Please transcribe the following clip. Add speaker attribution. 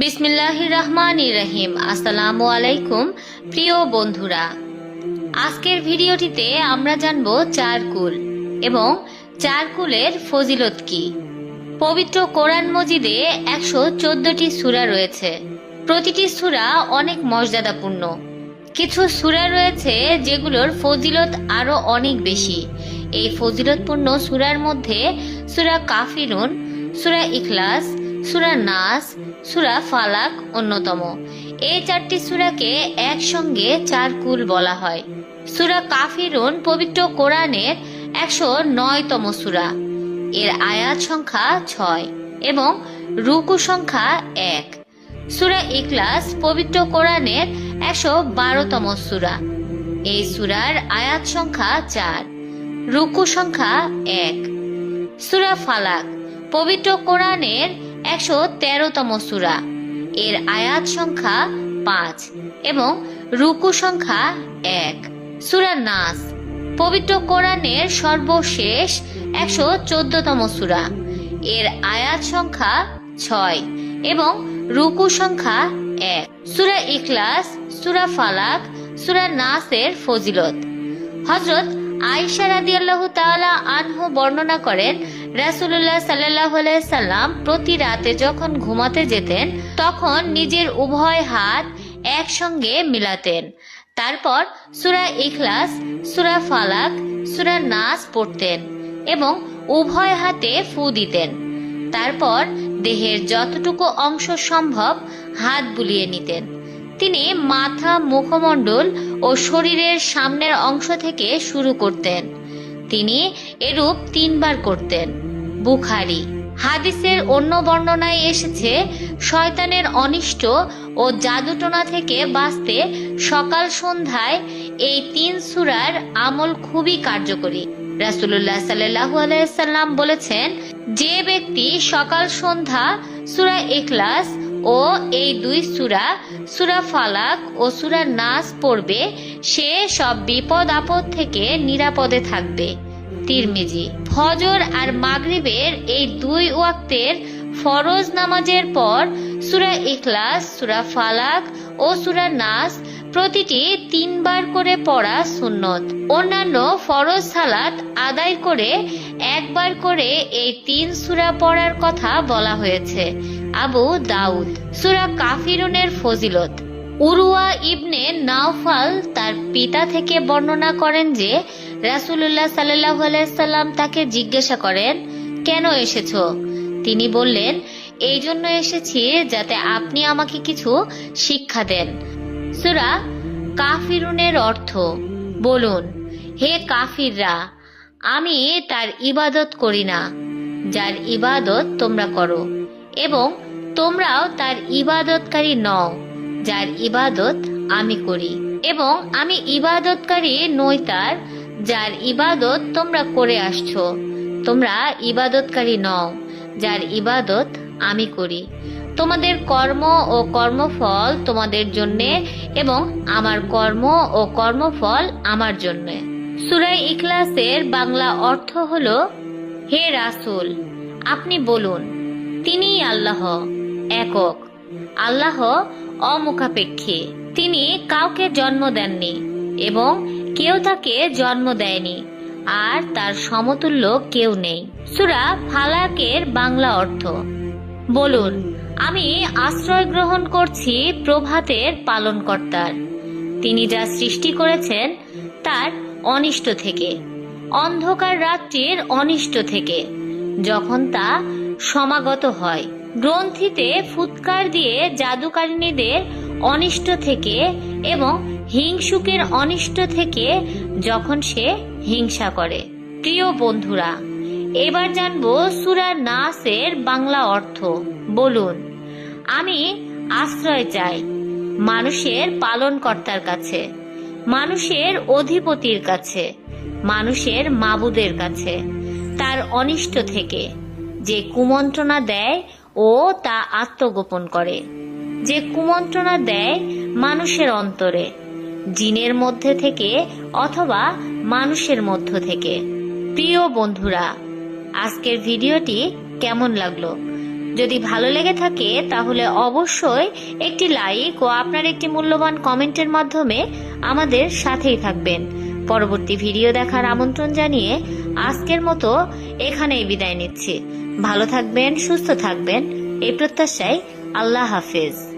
Speaker 1: বিসমিল্লাহ রহমান রহিম আসসালামু আলাইকুম প্রিয় বন্ধুরা। আজকের ভিডিওটিতে আমরা জানব চার কুল এবং চার কুলের ফজিলত কি। পবিত্র কোরআন মজিদে একশো চোদ্দটি সূরা রয়েছে। প্রতিটি সূরা অনেক মর্যাদাপূর্ণ। কিছু সূরা রয়েছে যেগুলোর ফজিলত আরও অনেক বেশি। এই ফজিলতপূর্ণ সূরার মধ্যে সূরা কাফিরুন সূরা ইখলাস সূরা নাস, সুরা ফালাক অন্যতম। এই চারটি সুরাকে একসঙ্গে চার কুল বলা হয়। সুরা কাফিরুন পবিত্র কোরআনের একশো নয়তম সুরা। এর আয়াত সংখ্যা ছয় এবং রুকু সংখ্যা এক। সুরা ইকলাস পবিত্র কোরআনের একশো বারোতম সুরা। এই সুরার আয়াত সংখ্যা চার, রুকু সংখ্যা এক। সুরা ফালাক পবিত্র কোরআনের একশো তেরোতম সূরা। এর আয়াত সংখ্যা পাঁচ এবং রুকু সংখ্যা এক। সুরা নাস, পবিত্র কোরআনের সর্বশেষ একশো চোদ্দতম সূরা। এর আয়াত সংখ্যা ছয় এবং রুকু সংখ্যা এক। সুরা ইখলাস, সুরা ফালাক, সুরা নাসের ফজিলত। হজরত আয়েশা রাদিয়াল্লাহু তাআলা আনহু বর্ণনা করেন রাসূলুল্লাহ সাল্লাল্লাহু আলাইহি সাল্লাম প্রতি রাতে যখন ঘুমাতে যেতেন, তখন নিজের উভয় হাত একসঙ্গে মিলাতেন। তারপর সুরা ইখলাস, সুরা ফালাক, সুরা নাস পড়তেন এবং উভয় হাতে ফু দিতেন। তারপর দেহের যতটুকু অংশ সম্ভব হাত বুলিয়ে নিতেন। তিনি মাথা, মুখমণ্ডল ও শরীরের সামনের অংশ থেকে শুরু করতেন। তিনি এরূপ তিনবার করতেন। বুখারি হাদিসের অন্য বর্ণনায় এসেছে, শয়তানের অনিষ্ট ও জাদুটোনা থেকে বাঁচতে সকাল সন্ধ্যায় এই তিন সুরার আমল খুবই কার্যকরী। রাসুল্লাহ সাল্লাহু আলাইসাল্লাম বলেছেন, যে ব্যক্তি সকাল সন্ধ্যা সুরা ইখলাস ও এই দুই সুরা সুরা ফালাক ও সুরা নাস পড়বে, সে সব বিপদ আপদ থেকে নিরাপদে থাকবে। তিরমিজি, ফজর আর মাগরিবের এই দুই ওয়াক্তের ফরজ নামাজের পর সুরা ইখলাস, সুরা ফালাক ও সুরা নাস প্রতিটি তিনবার করে পড়া সুন্নত। অন্যান্য ফরজ সালাত আদায় করে একবার করে এই তিন সুরা পড়ার কথা বলা হয়েছে। আবু দাউদ। সুরা কাফিরুনের ফজিলত। উরুয়া ইবনে নাওফাল তার পিতা থেকে বর্ণনা করেন যে রাসুল্লাহ সাল্লাহ সাল্লাম তাকে জিজ্ঞাসা করেন, কেন এসেছ? তিনি বললেন এই জন্য এসেছি যাতে আপনি আমাকে কিছু শিক্ষা দেন। সুরা কাফিরুনের অর্থ, বলুন, হে কাফিররা, আমি তার ইবাদত করি না, যার ইবাদত তোমরা করো, এবং তোমরাও তার ইবাদতকারী নও, যার ইবাদত আমি করি, এবং আমি ইবাদতকারী নই তার, যার ইবাদত তোমরা করে আসছো, তোমরা ইবাদতকারী নও, যার ইবাদত আমি করি। তোমাদের কর্ম ও কর্মফল তোমাদের জন্যে এবং আমার কর্ম ও কর্মফল আমার জন্যে। সুরাই ইখলাসের বাংলা অর্থ হল, হে রাসুল, আপনি বলুন, তিনিই আল্লাহ, একক। আল্লাহ অমুখাপেক্ষী। তিনি কাউকে জন্ম দেননি এবং কেউ তাকে জন্ম দেয়নি, আর তার সমতুল্য কেউ নেই। সুরা ফালাকের বাংলা অর্থ, বলুন আমি আশ্রয় গ্রহণ করছি প্রভাতের পালনকর্তার। তিনি যা সৃষ্টি করেছেন, তার অনিষ্ট থেকে। অন্ধকার রাত্রির অনিষ্ট থেকে। যখন তা সমাগত হয়, গ্রন্থিতে ফুৎকার দিয়ে জাদুকারিনীদের অনিষ্ট থেকে এবং হিংসুকের অনিষ্ট থেকে যখন সে হিংসা করে। প্রিয় বন্ধুরা, এবার জানব সুরা নাসের বাংলা অর্থ। বলুন আমি আশ্রয় চাই মানুষের পালনকর্তার কাছে, মানুষের অধিপতির কাছে, মানুষের মাবুদের কাছে, তার অনিষ্ট থেকে যে কুমন্ত্রণা দেয় ও তা আত্মগোপন করে। যে কুমন্ত্রণা দেয় মানুষের অন্তরে, জিনের মধ্যে থেকে অথবা মানুষের মধ্য থেকে। প্রিয় বন্ধুরা, আজকের ভিডিওটি কেমন লাগল? যদি ভালো লেগে থাকে, তাহলে অবশ্যই একটি লাইক ও আপনার একটি মূল্যবান কমেন্টের মাধ্যমে আমাদের সাথেই থাকবেন। পরবর্তী ভিডিও দেখার আমন্ত্রণ জানিয়ে আজকের মতো এখানেই বিদায় নিচ্ছি। ভালো থাকবেন, সুস্থ থাকবেন। এই প্রত্যাশায় আল্লাহ হাফেজ।